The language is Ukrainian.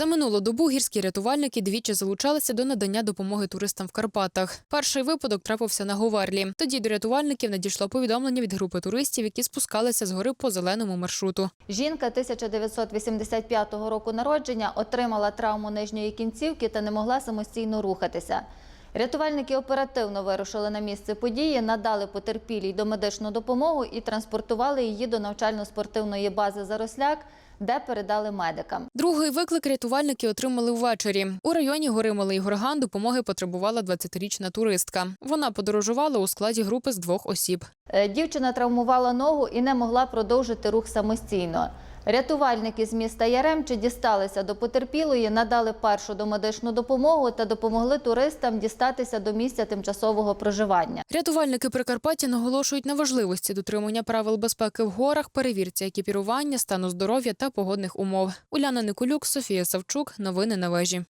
За минулу добу гірські рятувальники двічі залучалися до надання допомоги туристам в Карпатах. Перший випадок трапився на Говерлі. Тоді до рятувальників надійшло повідомлення від групи туристів, які спускалися з гори по зеленому маршруту. Жінка 1985 року народження отримала травму нижньої кінцівки та не могла самостійно рухатися. Рятувальники оперативно вирушили на місце події, надали потерпілій домедичну допомогу і транспортували її до навчально-спортивної бази Заросляк, де передали медикам. Другий виклик рятувальники отримали ввечері. У районі гори Малий Горган допомоги потребувала 20-річна туристка. Вона подорожувала у складі групи з двох осіб. Е, Дівчина травмувала ногу і не могла продовжити рух самостійно. Рятувальники з міста Яремче дісталися до потерпілої, надали першу домедичну допомогу та допомогли туристам дістатися до місця тимчасового проживання. Рятувальники Прикарпаття наголошують на важливості дотримання правил безпеки в горах, перевірці екіпірування, стану здоров'я та погодних умов. Уляна Николюк, Софія Савчук. Новини на вежі.